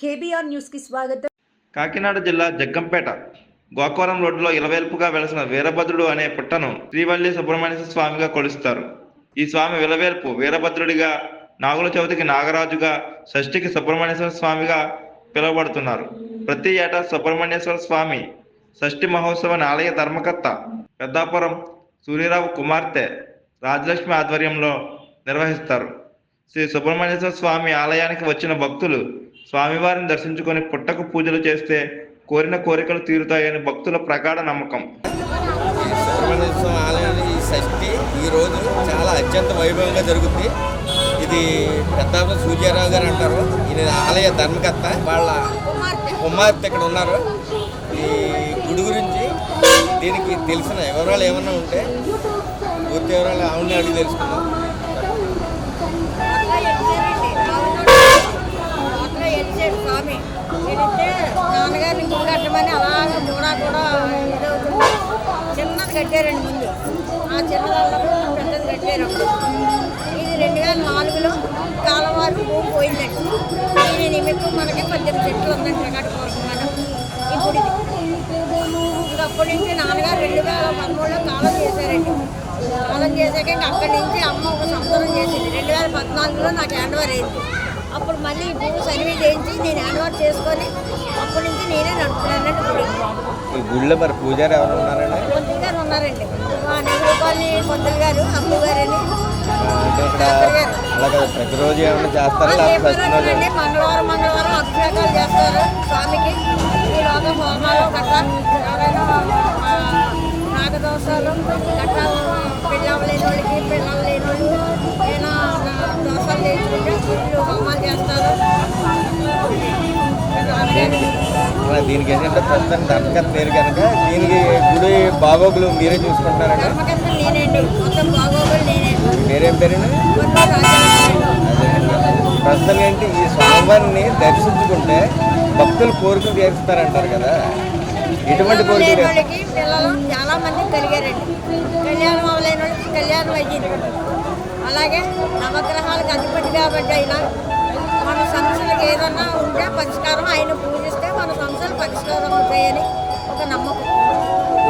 KBR న్యూస్కి స్వాగతం. కాకినాడ జిల్లా జగ్గంపేట గోకవరం రోడ్డులో ఇలవేల్పుగా వెలసిన వీరభద్రుడు అనే పుట్టను శ్రీవల్లి సుబ్రహ్మణ్య స్వామిగా కొలుస్తారు. ఈ స్వామి విలవేల్పు వీరభద్రుడిగా నాగుల చవితికి నాగరాజుగా షష్ఠికి సుబ్రహ్మణ్యేశ్వర స్వామిగా పిలువబడుతున్నారు. ప్రతి ఏటా సుబ్రహ్మణ్యేశ్వర స్వామి షష్ఠి మహోత్సవాన్ని ఆలయ ధర్మకర్త పెద్దాపురం సూర్యరావు కుమార్తె రాజలక్ష్మి ఆధ్వర్యంలో నిర్వహిస్తారు. శ్రీ సుబ్రహ్మణ్యేశ్వర స్వామి ఆలయానికి వచ్చిన భక్తులు స్వామివారిని దర్శించుకొని పుట్టకు పూజలు చేస్తే కోరిన కోరికలు తీరుతాయని భక్తుల ప్రగాఢ నమ్మకం. సుబ్రహ్మణ్య ఆలయానికి ఈ షష్ఠి ఈరోజు చాలా అత్యంత వైభవంగా జరుగుతుంది ఇది పెద్దాపురం సూర్యారావు గారు అంటారు. ఈయన ఆలయ ధర్మకర్త. వాళ్ళ కుమార్తె ఇక్కడ ఉన్నారు. ఈ గుడి గురించి దీనికి తెలిసిన వివరాలు ఏమన్నా ఉంటే పూర్తి వివరాలు ఆవిడని అడిగి తెలుసుకున్నాం స్వామి ఎలిస్తే నాన్నగారిని గుడి కట్టమని అలాగ కూడా కూడా ఇదవుతుంది చిన్నది కట్టారండి ముందు ఆ చిన్నదాల్లో పెద్దది కట్టారు ఇది రెండు వేల నాలుగులో కాలవారు భూమి పోయిందండి. దీని నిమిత్తం మనకి పద్దెనిమిది చెట్లు ఉందండి రికార్డు అప్పటి నుంచి నాన్నగారు రెండు వేల పదమూడులో కాలం చేశారండి. కాలం చేశాక ఇంకా అక్కడి నుంచి అమ్మ ఒక సంవత్సరం చేసింది. రెండు వేల పద్నాలుగులో నాకు హ్యాండ్ఓవర్ అయింది. అప్పుడు మళ్ళీ ఈ భూమి సర్వే చేయించి నేను హ్యాండ్ఓవర్ చేసుకొని అప్పటి నుంచి నేనే నడుపుతున్నానండి గుడి ఈ గుడిలో మరి పూజారి ఎవరు ఉన్నారండి? పొద్దులు గారు ఉన్నారండి. మా నెహ్రూ కాలనీ పొద్దులు గారు అమ్ము గారని అంటే ఇక్కడ అలాగే ప్రతిరోజు ఏమైనా చేస్తారా? లేకపోతే మంగళవారం మంగళవారం అభిషేకాలు చేస్తారు స్వామికి. ఈలోగా హోమాలు గట్రా లేని వాళ్ళకి లేని వాళ్ళు వీళ్ళు హోమాలు చేస్తారు. దీనికి ఏంటంటే ప్రస్తుతం ధర్మకర్త లేరు కనుక దీనికి గుడి బాగోగులు మీరే చూసుకుంటారండి ధర్మకర్త నేనండి మొత్తం బాగోగులు నేనే మీరేం పేరుని మొత్తం రాజ్యాంగం ప్రస్తుతం ఏంటి? ఈ స్వామివారిని దర్శించుకుంటే భక్తులు కోరికలు తీరుస్తారంటారు కదా. ఎటువంటి పిల్లలు లేని వాళ్ళకి పిల్లలు చాలా మంది కలిగారండి. కళ్యాణం అవ్వలేని వాళ్ళకి కళ్యాణం అయ్యింది. అలాగే నవగ్రహాలకు అధిపతి కాబట్టి అయినా మన సమస్యలకు ఏదన్నా ఉంటే పరిష్కారం ఆయన పూజిస్తే మన సమస్యలు పరిష్కారం అవుతాయని ఒక నమ్మకం.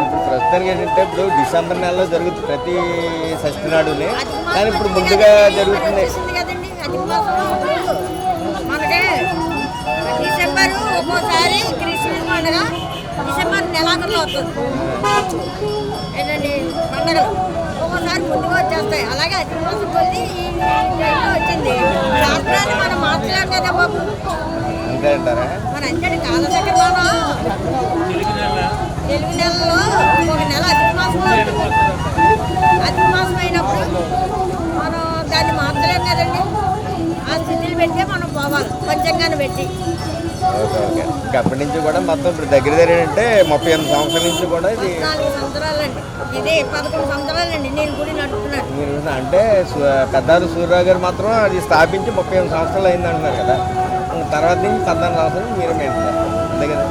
ఇప్పుడు ప్రస్తుతానికి ఏంటంటే ఇప్పుడు డిసెంబర్ నెలలో జరుగుతుంది ప్రతి షష్ఠి నాడుని కానీ ఇప్పుడు ముందుగా జరుగుతుంది. కదండి ఇప్పుడు మనకి డిసెంబర్ ఒక్కోసారి క్రిస్మస్ పండుగ డిసెంబర్ నెలాఖరులో వస్తుంది ఏంటండి పండుగలు? ఒక్కోసారి ముందుగా వచ్చేస్తాయి. అలాగే అధిక మాసం కొద్ది ఈ టైంలో వచ్చింది. శాస్త్రాన్ని మనం మార్చలేం కదా బాబు? అంతే మన అంతటి కాలచక్రమానం తెలుగు నెలలో ఒక నెల అధిక మాసంలో ఉంటుంది అధిక మాసం అయినప్పుడు మనం దాన్ని మార్చలేం కదండి. ఆ స్థితిని పెడితే మనం పోవాలి. పంచంగాన్ని పెట్టి. ఓకే ఓకే ఇంకా అప్పటి నుంచి కూడా మొత్తం ఇప్పుడు దగ్గర దగ్గర అంటే ముప్పై ఎనిమిది సంవత్సరాల నుంచి కూడా ఇది నాలుగు సంవత్సరాలండి. ఇదే పదకొండు సంవత్సరాలండి. నేను గుడి నడుపుతున్నాను. మీరు అంటే పెద్దారు సూర్యరావు గారు మాత్రం అది స్థాపించి ముప్పై ఎనిమిది సంవత్సరాలు అయింది అంటున్నారు కదా. తర్వాత నుంచి పద్నాలుగు సంవత్సరాలు మీరు మెయింటైన్ అంతే కదా?